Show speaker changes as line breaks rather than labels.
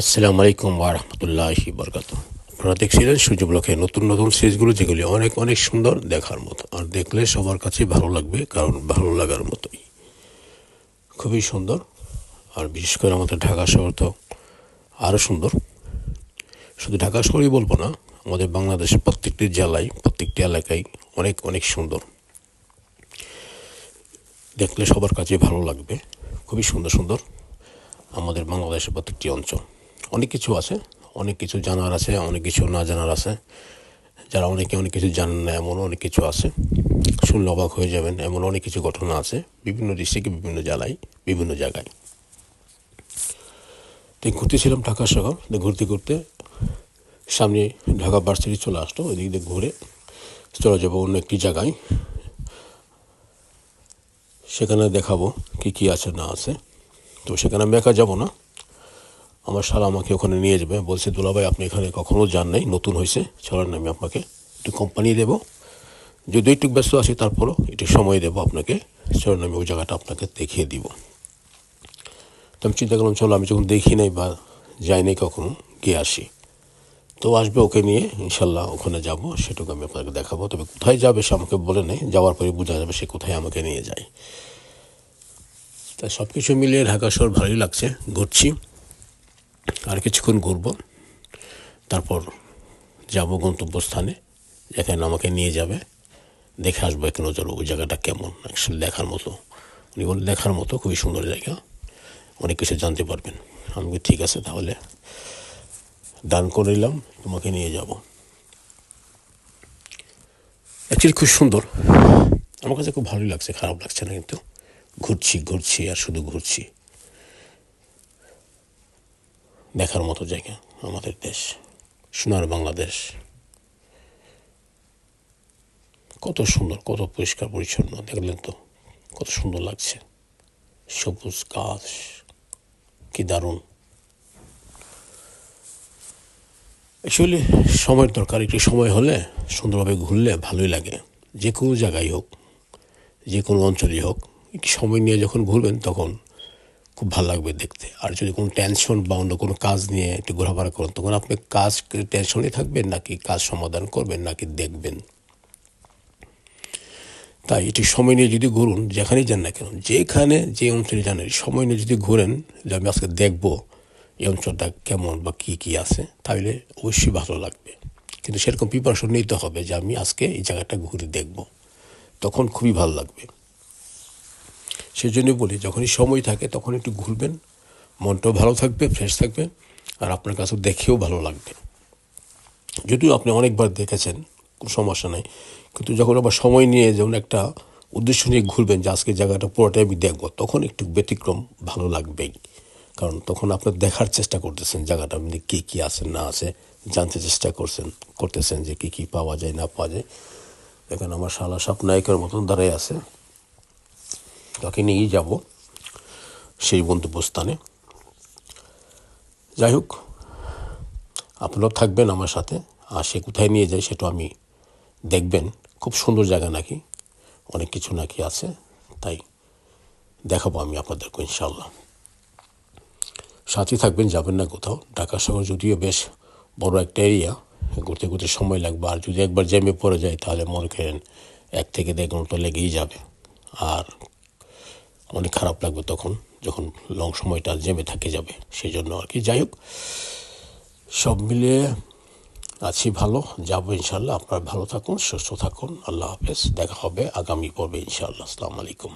আসসালামু আলাইকুম ওরহমতুল্লাহি বরকাত আপনারা দেখছিলেন সূর্য ব্লকের নতুন নতুন সিরিজগুলো, যেগুলি অনেক অনেক সুন্দর দেখার মতো। আর দেখলে সবার কাছে ভালো লাগবে, কারণ ভালো লাগার মতোই। খুবই সুন্দর। আর বিশেষ করে আমাদের ঢাকা শহর তো আরও সুন্দর। শুধু ঢাকা শহরই বলব না, আমাদের বাংলাদেশের প্রত্যেকটি জেলায়, প্রত্যেকটি এলাকায় অনেক অনেক সুন্দর। দেখলে সবার কাছে ভালো লাগবে। খুবই সুন্দর সুন্দর আমাদের বাংলাদেশের প্রত্যেকটি অঞ্চল। অনেক কিছু আছে, অনেক কিছু জানার আছে, অনেক কিছু না জানার আছে। যারা অনেকে অনেক কিছু জানেন না, এমন অনেক কিছু আছে। শুনলে অবাক হয়ে যাবেন, এমন অনেক কিছু ঘটনা আছে বিভিন্ন ডিস্ট্রিক্টে, বিভিন্ন জেলায়, বিভিন্ন জায়গায়। তো ঘুরতেছিলাম ঢাকা শহর তো ঘুরতে ঘুরতে সামনে ঢাকা ভার্সিটি চলে আসলো ওই দিক দিয়ে ঘুরে চলে যাব অন্য একটি জায়গায়। সেখানে দেখাবো কি কি আছে, না আছে। তো সেখানে আমি একা যাব না। আমার শালা আমাকে ওখানে নিয়ে যাবে। বলছে দুলাভাই আপনি এখানে কখনো যান নাই, নতুন হয়েছে। চলেন, আমি আপনাকে একটু কোম্পানি দেবো। যদি একটু ব্যস্ত আছি, তারপরও একটু সময় দেবো আপনাকে। চলেন, আমি ওই জায়গাটা আপনাকে দেখিয়ে দিব। তো আমি চিন্তা করলাম, চলো, আমি যখন দেখি নাই বা যাই নাই কখনো, গিয়ে আসি। তো আসবে ওকে নিয়ে, ইনশাল্লাহ ওখানে যাব, সেটুকু আমি আপনাকে দেখাবো। তবে কোথায় যাবে সে আমাকে বলে নেই, যাওয়ার পরে বোঝা যাবে সে কোথায় আমাকে নিয়ে যায়। তাই সব কিছু মিলিয়ে ঢাকা শহর ভালোই লাগছে, ঘুরছি। আর কিছুক্ষণ ঘুরব। তারপর যাব গন্তব্যস্থানে, যেখানে আমাকে নিয়ে যাবে। দেখে আসব এক নজর ওই জায়গাটা কেমন অ্যাকচুয়ালি দেখার মতো। উনি বলেন দেখার মতো, খুবই সুন্দর জায়গা। অনেক কিছু জানতে পারবেন। আমি ঠিক আছে, তাহলে দান করে নিলাম, তোমাকে নিয়ে যাব। অ্যাকচুয়ালি খুব সুন্দর। আমার কাছে খুব ভালোই লাগছে, খারাপ লাগছে না কিন্তু। ঘুরছি ঘুরছি আর শুধু ঘুরছি। দেখার মতো জায়গা আমাদের দেশ, সোনার বাংলাদেশ। কত সুন্দর, কত পরিষ্কার, পরিচ্ছন্ন, দেখলেন তো, কত সুন্দর লাগছে। সবুজ গাছ, কি দারুণ। অ্যাকচুয়ালি সময়ের দরকার, একটু সময় হলে সুন্দরভাবে ঘুরলে ভালোই লাগে। যে কোনো জায়গায় হোক, যে কোনো অঞ্চলেই হোক, একটু সময় নিয়ে যখন ঘুরবেন তখন খুব ভালো লাগবে দেখতে। আর যদি কোনো টেনশন বা অন্য কোনো কাজ নিয়ে একটু ঘোরাফেরা করেন, তখন আপনি কাজ টেনশনে থাকবেন, নাকি কাজ সমাধান করবেন, নাকি দেখবেন। তাই এটি সময় নিয়ে যদি ঘুরুন, যেখানেই যান না কেন, যেখানে যে অঞ্চলে যান সময় নিয়ে যদি ঘুরেন যে আমি আজকে দেখব এই অঞ্চলটা কেমন বা কী কী আছে, তাহলে অবশ্যই ভালো লাগবে। কিন্তু সেরকম প্রিপারেশন নিতে হবে যে আমি আজকে এই জায়গাটা ঘুরে দেখব। তখন খুবই ভালো লাগবে। সেই জন্যই বলি, যখনই সময় থাকে তখন একটু ঘুরবেন, মনটাও ভালো থাকবে ফ্রেশ থাকবে, আর আপনার কাছে দেখেও ভালো লাগবে। যদিও আপনি অনেকবার দেখেছেন, কোনো সমস্যা নাই, কিন্তু যখন আবার সময় নিয়ে যেমন একটা উদ্দেশ্য নিয়ে ঘুরবেন যে আজকে জায়গাটা পুরোটাই আমি দেখব, তখন একটু ব্যতিক্রম ভালো লাগবেই। কারণ তখন আপনার দেখার চেষ্টা করতেছেন জায়গাটা, আপনি কী কী আছে, না আছে, জানতে চেষ্টা করছেন, করতেছেন যে কী কী পাওয়া যায়, না পাওয়া যায়। এখানে আমার শালা সাপ নায়কের মতন দাঁড়াই আছে। তাকে নিয়েই যাব সেই গন্তব্যস্থানে যাই হোক, আপনারাও থাকবেন আমার সাথে। আর সে কোথায় নিয়ে যায় সেটা আমি দেখবেন। খুব সুন্দর জায়গা নাকি, অনেক কিছু নাকি আছে, তাই দেখাবো আমি আপনাদেরকে ইনশাল্লাহ সাথে থাকবেন, যাবেন না কোথাও। ঢাকা শহর যদিও বেশ বড় একটা এরিয়া ঘুরতে ঘুরতে সময় লাগবে। আর যদি একবার জ্যামে পড়ে যায়, তাহলে মনে করেন এক থেকে দেড় ঘণ্টা লেগেই যাবে। আর অনেক খারাপ লাগবে তখন, যখন লং সময়টা জেমে থাকে যাবে সেই জন্য আর কি। যাই হোক, সব মিলিয়ে আছি ভালো, যাব ইনশাল্লাহ আপনারা ভালো থাকুন, সুস্থ থাকুন। আল্লাহ হাফেজ। দেখা হবে আগামী পর্বে ইনশাআল্লাহ। আসসালামু আলাইকুম।